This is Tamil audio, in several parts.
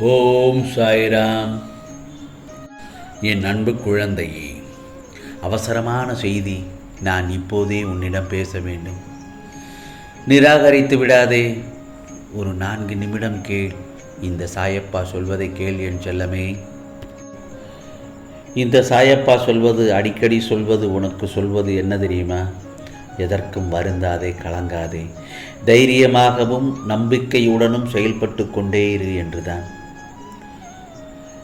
ஓம் சாய்ராம். என் அன்பு குழந்தையே அவசரமான செய்தி. நான் இப்போதே உன்னிடம் பேச வேண்டும். நிராகரித்து விடாதே. ஒரு நான்கு நிமிடம் கேள். இந்த சாயப்பா சொல்வதை கேள் என் செல்லமே. இந்த சாயப்பா சொல்வது அடிக்கடி சொல்வது உனக்கு சொல்வது என்ன தெரியுமா? எதற்கும் வருந்தாதே கலங்காதே. தைரியமாகவும் நம்பிக்கையுடனும் செயல்பட்டு கொண்டே இரு என்றுதான்.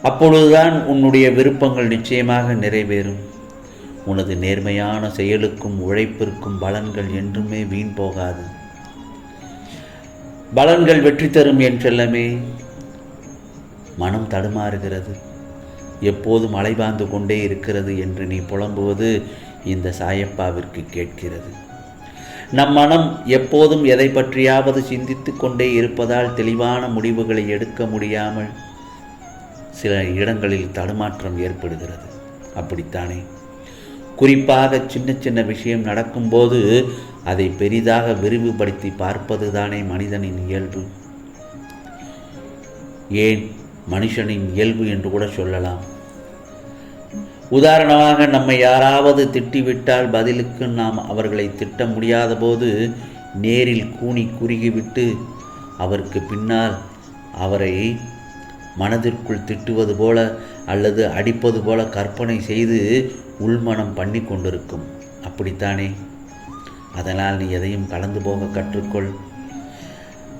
அப்பொழுதுதான் உன்னுடைய விருப்பங்கள் நிச்சயமாக நிறைவேறும். உனது நேர்மையான செயலுக்கும் உழைப்பிற்கும் பலன்கள் என்றுமே வீண் போகாது. பலன்கள் வெற்றி தரும் என் செல்லமே மனம் தடுமாறுகிறது. எப்போதும் அலைபாய்ந்து கொண்டே இருக்கிறது என்று நீ புலம்புவது இந்த சாயப்பாவிற்கு கேட்கிறது. நம் மனம் எப்போதும் எதை பற்றியாவது சிந்தித்து கொண்டே இருப்பதால் தெளிவான முடிவுகளை எடுக்க முடியாமல் சில இடங்களில் தடுமாற்றம் ஏற்படுகிறது. அப்படித்தானே? குறிப்பாக சின்ன சின்ன விஷயம் நடக்கும்போது அதை பெரிதாக விரிவுபடுத்தி பார்ப்பது தானே மனிதனின் இயல்பு. ஏன்? மனுஷனின் இயல்பு என்று கூட சொல்லலாம். உதாரணமாக நம்மை யாராவது திட்டிவிட்டால் பதிலுக்கு நாம் அவர்களை திட்ட முடியாத போது நேரில் கூனி குறுகிவிட்டு அவருக்கு பின்னால் அவரை மனதிற்குள் திட்டுவது போல அல்லது அடிப்பது போல கற்பனை செய்து உள்மனம் பண்ணி கொண்டிருக்கும். அப்படித்தானே? அதனால் நீ எதையும் கலந்து போக கற்றுக்கொள்.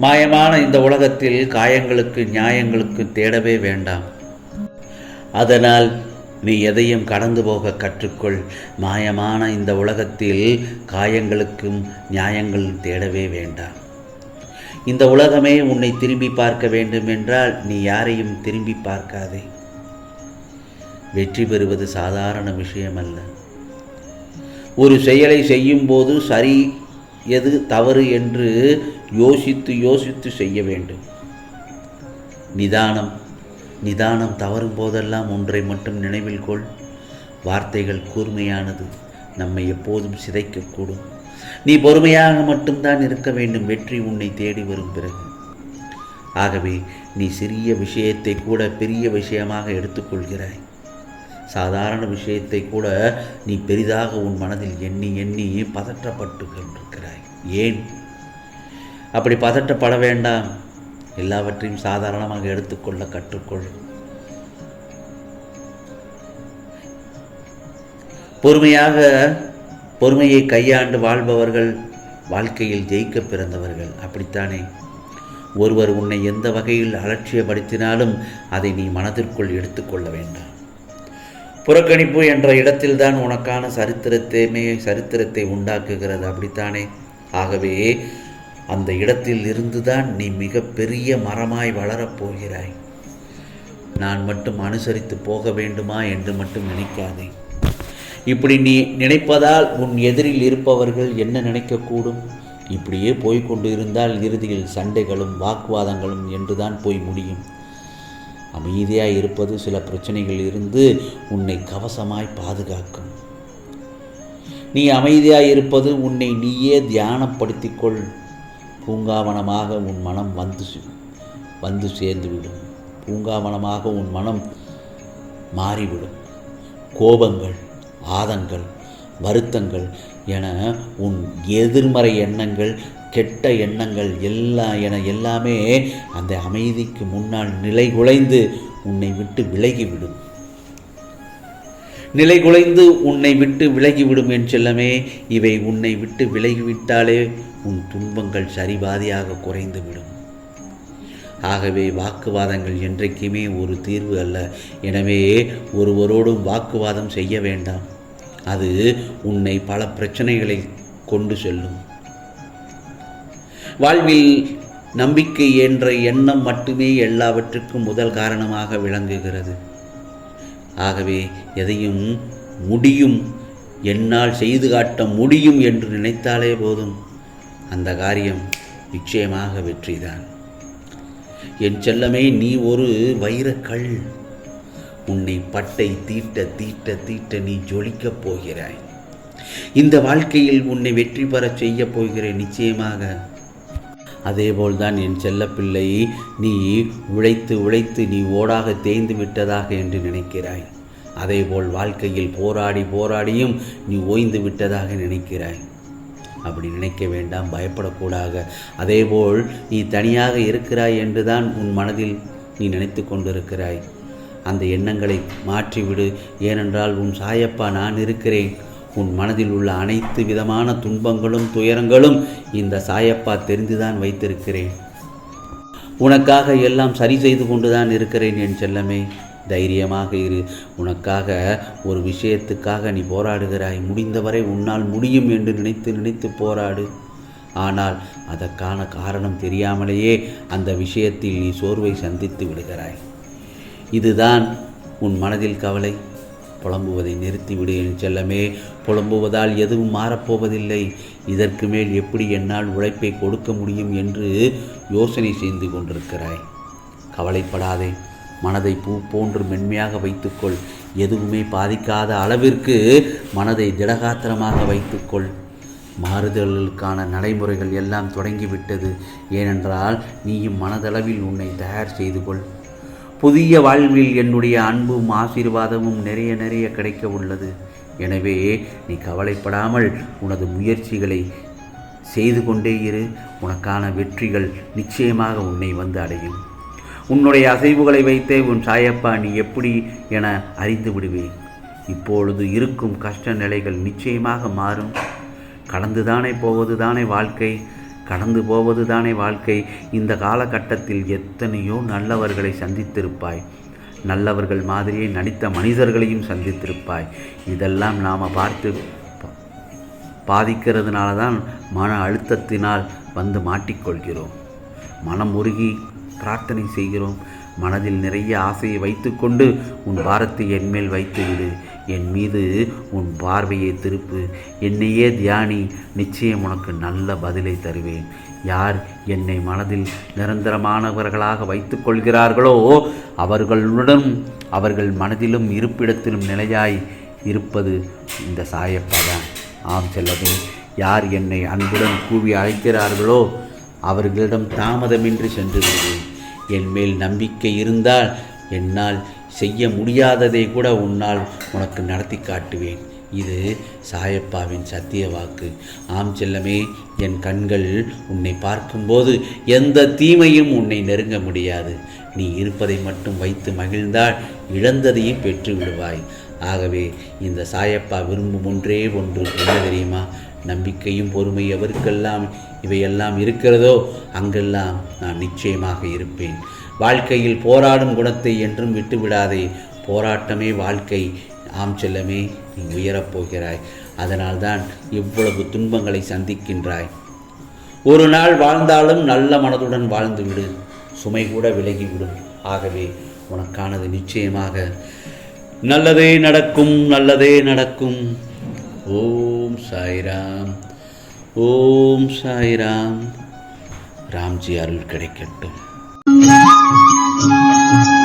மாயமான இந்த உலகத்தில் காயங்களுக்கு நியாயங்களுக்கு தேடவே வேண்டாம். அதனால் நீ எதையும் கடந்து போக கற்றுக்கொள். மாயமான இந்த உலகத்தில் காயங்களுக்கும் நியாயங்கள் தேடவே வேண்டாம். இந்த உலகமே உன்னை திரும்பி பார்க்க வேண்டும் என்றால் நீ யாரையும் திரும்பி பார்க்காதே. வெற்றி பெறுவது சாதாரண விஷயம் அல்ல ஒரு செயலை செய்யும்போது சரி எது தவறு என்று யோசித்து யோசித்து செய்ய வேண்டும். நிதானம் நிதானம் தவறும் போதெல்லாம் ஒன்றை மட்டும் நினைவில் கொள். வார்த்தைகள் கூர்மையானது நம்மை எப்போதும் சிதைக்கக்கூடும். நீ பொறுமையாக மட்டும்தான் இருக்க வேண்டும். வெற்றி உன்னை தேடி வரும் பிறகு. ஆகவே நீ சிறிய விஷயத்தை கூட பெரிய விஷயமாக எடுத்துக்கொள்கிறாய். சாதாரண விஷயத்தை கூட நீ பெரிதாக உன் மனதில் எண்ணி எண்ணி பதற்றப்பட்டு கொண்டிருக்கிறாய் ஏன்? அப்படி பதற்றப்பட வேண்டாம். எல்லாவற்றையும் சாதாரணமாக எடுத்துக்கொள்ள கற்றுக்கொள். பொறுமையாக பொறுமையை கையாண்டு வாழ்பவர்கள் வாழ்க்கையில் ஜெயிக்க பிறந்தவர்கள். அப்படித்தானே? ஒருவர் உன்னை எந்த வகையில் அலட்சியப்படுத்தினாலும் அதை நீ மனதிற்குள் எடுத்துக்கொள்ள வேண்டாம். புறக்கணிப்பு என்ற இடத்தில்தான் உனக்கான சரித்திரத்தையுமே சரித்திரத்தை உண்டாக்குகிறது. அப்படித்தானே? ஆகவே அந்த இடத்தில் இருந்துதான் நீ மிக பெரிய மரமாய் வளரப் போகிறாய். நான் மட்டும் அனுசரித்து போக வேண்டுமா என்று மட்டும் நினைக்காதே. இப்படி நீ நினைப்பதால் உன் எதிரில் இருப்பவர்கள் என்ன நினைக்கக்கூடும்? இப்படியே போய்கொண்டு இருந்தால் இறுதியில் சண்டைகளும் வாக்குவாதங்களும் என்றுதான் போய் முடியும். அமைதியாக இருப்பது சில பிரச்சனைகள் இருந்து உன்னை கவசமாய் பாதுகாக்கும். நீ அமைதியாக இருப்பது உன்னை நீயே தியானப்படுத்திக்கொள். பூங்காவனமாக உன் மனம் வந்து வந்து சேர்ந்துவிடும். பூங்காவனமாக உன் மனம் மாறிவிடும். கோபங்கள் ஆதங்கள் வருத்தங்கள் என உன் எதிர்மறை எண்ணங்கள் கெட்ட எண்ணங்கள் எல்லாம் என எல்லாமே அந்த அமைதிக்கு முன்னால் நிலை குலைந்து உன்னை விட்டு விலகிவிடும். நிலை குலைந்து உன்னை விட்டு விலகிவிடும் என் செல்லமே இவை உன்னை விட்டு விலகிவிட்டாலே உன் துன்பங்கள் சரிபாதியாக குறைந்துவிடும். ஆகவே வாக்குவாதங்கள் என்றைக்குமே ஒரு தீர்வு அல்ல. எனவே ஒருவரோடும் வாக்குவாதம் செய்ய வேண்டாம். அது உன்னை பல பிரச்சனைகளை கொண்டு செல்லும். வாழ்வில் நம்பிக்கை என்ற எண்ணம் மட்டுமே எல்லாவற்றுக்கும் முதல் காரணமாக விளங்குகிறது. ஆகவே எதையும் முடியும் என்னால் செய்து காட்ட முடியும் என்று நினைத்தாலே போதும். அந்த காரியம் நிச்சயமாக வெற்றிதான். என் செல்லமே நீ ஒரு வைரக்கல். உன்னை பட்டை தீட்ட தீட்ட தீட்ட நீ ஜொலிக்கப் போகிறாய். இந்த வாழ்க்கையில் உன்னை வெற்றி பெறச் செய்யப் போகிறேன் நிச்சயமாக. அதேபோல்தான் என் செல்லப்பிள்ளை நீ உழைத்து உழைத்து நீ ஓடாக தேய்ந்து விட்டதாக என்று நினைக்கிறாய். அதேபோல் வாழ்க்கையில் போராடி போராடியும் நீ ஓய்ந்து விட்டதாக நினைக்கிறாய். அப்படி நினைக்க வேண்டாம் பயப்படக்கூடாது அதேபோல் நீ தனியாக இருக்கிறாய் என்றுதான் உன் மனதில் நீ நினைத்து கொண்டிருக்கிறாய். அந்த எண்ணங்களை மாற்றிவிடு. ஏனென்றால் உன் சாயப்பா நான் இருக்கிறேன். உன் மனதில் உள்ள அனைத்து விதமான துன்பங்களும் துயரங்களும் இந்த சாயப்பா தெரிந்துதான் வைத்திருக்கிறேன். உனக்காக எல்லாம் சரி செய்து கொண்டுதான் இருக்கிறேன் என் செல்லமே. தைரியமாக இரு. உனக்காக ஒரு விஷயத்துக்காக நீ போராடுகிறாய். முடிந்தவரை உன்னால் முடியும் என்று நினைத்து நினைத்து போராடு. ஆனால் அதற்கான காரணம் தெரியாமலேயே அந்த விஷயத்தில் நீ சோர்வை சந்தித்து விடுகிறாய். இதுதான் உன் மனதில் கவலை. புலம்புவதை நிறுத்திவிடு என் செல்லமே. புலம்புவதால் எதுவும் மாறப்போவதில்லை. இதற்கு மேல் எப்படி என்னால் உழைப்பை கொடுக்க முடியும் என்று யோசனை செய்து கொண்டிருக்கிறாய். கவலைப்படாதே. மனதை பூ போன்று மென்மையாக வைத்துக்கொள். எதுவுமே பாதிக்காத அளவிற்கு மனதை திடகாத்திரமாக வைத்துக்கொள். மாறுதல்களுக்கான நடைமுறைகள் எல்லாம் தொடங்கிவிட்டது. ஏனென்றால் நீயும் மனதளவில் உன்னை தயார் செய்து கொள். புதிய வாழ்வில் என்னுடைய அன்பும் ஆசீர்வாதமும் நிறைய நிறைய கிடைக்க உள்ளது. எனவே நீ கவலைப்படாமல் உனது முயற்சிகளை செய்து கொண்டே இரு. உனக்கான வெற்றிகள் நிச்சயமாக உன்னை வந்து அடையும். உன்னுடைய அசைவுகளை வைத்தே உன் சாயப்பா நீ எப்படி என அறிந்து விடுவேன். இப்பொழுது இருக்கும் கஷ்ட நிலைகள் நிச்சயமாக மாறும். கடந்துதானே போவதுதானே வாழ்க்கை. கடந்து போவது தானே வாழ்க்கை. இந்த காலகட்டத்தில் எத்தனையோ நல்லவர்களை சந்தித்திருப்பாய். நல்லவர்கள் மாதிரியே நடித்த மனிதர்களையும் சந்தித்திருப்பாய். இதெல்லாம் நாம் பார்த்து பா- பாதிக்கிறதுனால தான் மன அழுத்தத்தினால் வந்து மாட்டிக்கொள்கிறோம். மனம் உருகி பிரார்த்தனை செய்கிறோம். மனதில் நிறைய ஆசையை வைத்துக்கொண்டு உன் பாரத்தை என்மேல் வைத்துவிடு. என் மீது உன் பார்வையை திருப்பு. என்னையே தியானி நிச்சயம் உனக்கு நல்ல பதிலை தருவேன். யார் என்னை மனதில் நிரந்தரமானவர்களாக வைத்துக் கொள்கிறார்களோ அவர்களுடன் அவர்கள் மனதிலும் இருப்பிடத்திலும் நிலையாய் இருப்பது இந்த சாயப்பா தான். ஆம் செல்லவே யார் என்னை அன்புடன் கூவி அழைக்கிறார்களோ அவர்களிடம் தாமதமின்றி சென்று விடுவேன். என் மேல் நம்பிக்கை இருந்தால் என்னால் செய்ய முடியாததை கூட உன்னால் உனக்கு நடத்தி காட்டுவேன். இது சாயப்பாவின் சத்திய வாக்கு. ஆம் செல்லமே என் கண்கள் உன்னை பார்க்கும்போது எந்த தீமையும் உன்னை நெருங்க முடியாது. நீ இருப்பதை மட்டும் வைத்து மகிழ்ந்தால் இழந்ததையும் பெற்று விடுவாய். ஆகவே இந்த சாயப்பா விரும்பும் ஒன்றே ஒன்று. என்ன தெரியுமா? நம்பிக்கையும் பொறுமை எவருக்கெல்லாம் இவையெல்லாம் இருக்கிறதோ அங்கெல்லாம் நான் நிச்சயமாக இருப்பேன். வாழ்க்கையில் போராடும் குணத்தை என்றும் விட்டுவிடாதே. போராட்டமே வாழ்க்கை. ஆம் செல்லமே நீ உயரப் போகிறாய். அதனால்தான் இவ்வளவு துன்பங்களை சந்திக்கின்றாய். ஒரு நாள் வாழ்ந்தாலும் நல்ல மனதுடன் வாழ்ந்துவிடு. சுமை கூட விலகிவிடும். ஆகவே உனக்கானது நிச்சயமாக நல்லதே நடக்கும் நல்லதே நடக்கும். ஓம் சாய்ராம் ஓம் சாய்ராம். ராம்ஜி அருள் கிடைக்கட்டும். Thank you.